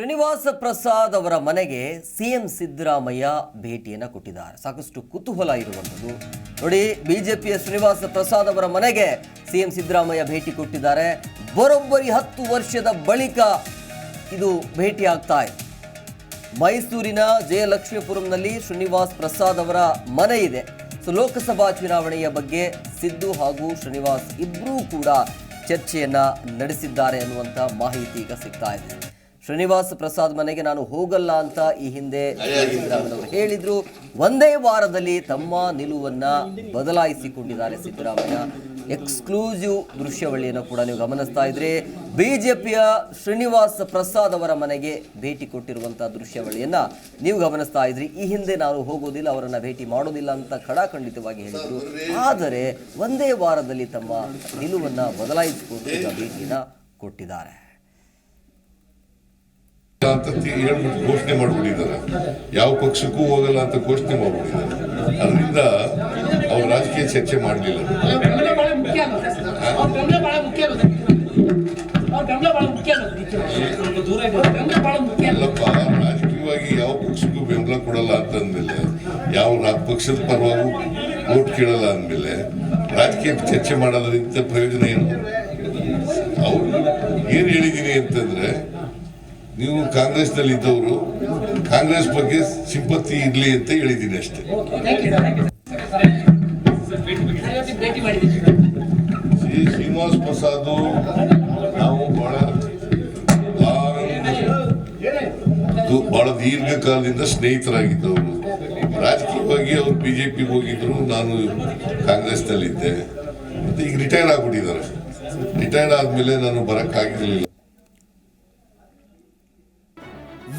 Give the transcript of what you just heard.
ಶ್ರೀನಿವಾಸ ಪ್ರಸಾದ್ ಅವರ ಮನೆಗೆ ಸಿಎಂ ಸಿದ್ದರಾಮಯ್ಯ ಭೇಟಿಯನ್ನು ಕೊಟ್ಟಿದ್ದಾರೆ. ಸಾಕಷ್ಟು ಕುತೂಹಲ ಇರುವಂಥದ್ದು. ನೋಡಿ, ಬಿಜೆಪಿಯ ಶ್ರೀನಿವಾಸ ಪ್ರಸಾದ್ ಅವರ ಮನೆಗೆ ಸಿ ಎಂ ಸಿದ್ದರಾಮಯ್ಯ ಭೇಟಿ ಕೊಟ್ಟಿದ್ದಾರೆ. ಬರೋಬ್ಬರಿ ಹತ್ತು ವರ್ಷದ ಬಳಿಕ ಇದು ಭೇಟಿ ಆಗ್ತಾ ಇದೆ. ಮೈಸೂರಿನ ಜಯಲಕ್ಷ್ಮೀಪುರಂನಲ್ಲಿ ಶ್ರೀನಿವಾಸ್ ಪ್ರಸಾದ್ ಅವರ ಮನೆ ಇದೆ. ಸೊ, ಲೋಕಸಭಾ ಚುನಾವಣೆಯ ಬಗ್ಗೆ ಸಿದ್ದು ಹಾಗೂ ಶ್ರೀನಿವಾಸ್ ಇಬ್ಬರೂ ಕೂಡ ಚರ್ಚೆಯನ್ನ ನಡೆಸಿದ್ದಾರೆ ಅನ್ನುವಂಥ ಮಾಹಿತಿ ಈಗ ಸಿಗ್ತಾ ಇದೆ. ಶ್ರೀನಿವಾಸ್ ಪ್ರಸಾದ್ ಮನೆಗೆ ನಾನು ಹೋಗಲ್ಲ ಅಂತ ಈ ಹಿಂದೆ ಹೇಳಿದ್ರು. ಒಂದೇ ವಾರದಲ್ಲಿ ತಮ್ಮ ನಿಲುವನ್ನ ಬದಲಾಯಿಸಿಕೊಂಡಿದ್ದಾರೆ ಸಿದ್ದರಾಮಯ್ಯ. ಎಕ್ಸ್ಕ್ಲೂಸಿವ್ ದೃಶ್ಯವಳಿಯನ್ನು ಕೂಡ ನೀವು ಗಮನಿಸ್ತಾ ಇದ್ರಿ. ಬಿಜೆಪಿಯ ಶ್ರೀನಿವಾಸ ಪ್ರಸಾದ್ ಅವರ ಮನೆಗೆ ಭೇಟಿ ಕೊಟ್ಟಿರುವಂತಹ ದೃಶ್ಯವಳಿಯನ್ನ ನೀವು ಗಮನಿಸ್ತಾ ಇದ್ರಿ. ಈ ಹಿಂದೆ ನಾನು ಹೋಗೋದಿಲ್ಲ ಅವರನ್ನ ಭೇಟಿ ಮಾಡೋದಿಲ್ಲ ಅಂತ ಖಡಾಖಂಡಿತವಾಗಿ ಹೇಳಿದ್ರು. ಆದರೆ ಒಂದೇ ವಾರದಲ್ಲಿ ತಮ್ಮ ನಿಲುವನ್ನ ಬದಲಾಯಿಸಿಕೊಂಡು ಭೇಟಿಯನ್ನ ಭೇಟಿನ ಕೊಟ್ಟಿದ್ದಾರೆ. ಅಂತ ಹೇಳ್ಬಿಟ್ಟು ಘೋಷಣೆ ಮಾಡ್ಬಿಟ್ಟಿದ್ದಾರೆ. ಯಾವ ಪಕ್ಷಕ್ಕೂ ಹೋಗಲ್ಲ ಅಂತ ಘೋಷಣೆ ಮಾಡ್ಬಿಟ್ಟಿದ್ದಾರೆ. ಅದರಿಂದ ಅವ್ರು ರಾಜಕೀಯ ಚರ್ಚೆ ಮಾಡಲಿಲ್ಲ. ಅಲ್ಲಪ್ಪ ರಾಜಕೀಯವಾಗಿ ಯಾವ ಪಕ್ಷಕ್ಕೂ ಬೆಂಬಲ ಕೊಡಲ್ಲ ಅಂತಂದ್ಮೇಲೆ ಯಾವ ಪಕ್ಷದ ಪರವಾಗೂ ಓಟ್ ಕೇಳಲ್ಲ ಅಂದಮೇಲೆ ರಾಜಕೀಯ ಚರ್ಚೆ ಮಾಡೋದ್ರಿಂದ ಪ್ರಯೋಜನ ಏನು? ಅವ್ರು ಏನು ಹೇಳಿದ್ದೀನಿ ಅಂತಂದ್ರೆ ನೀವು ಕಾಂಗ್ರೆಸ್ನಲ್ಲಿ ಇದ್ದವರು, ಕಾಂಗ್ರೆಸ್ ಬಗ್ಗೆ ಸಿಂಪತ್ತಿ ಇರಲಿ ಅಂತ ಹೇಳಿದ್ದೀನಿ ಅಷ್ಟೇ. ಶ್ರೀ ಶ್ರೀನಿವಾಸ್ ಪ್ರಸಾದ್ ನಾವು ಬಹಳ ಬಹಳ ದೀರ್ಘಕಾಲದಿಂದ ಸ್ನೇಹಿತರಾಗಿದ್ದವರು. ರಾಜಕೀಯವಾಗಿ ಅವರು ಪಿಗೆ ಹೋಗಿದ್ರು, ನಾನು ಕಾಂಗ್ರೆಸ್ನಲ್ಲಿದ್ದೆ. ಮತ್ತೆ ಈಗ ರಿಟೈರ್ ಆಗ್ಬಿಟ್ಟಿದ್ದಾರೆ. ರಿಟೈರ್ಡ್ ಆದ್ಮೇಲೆ ನಾನು ಬರಕ್ಕಾಗಿರ್ಲಿಲ್ಲ.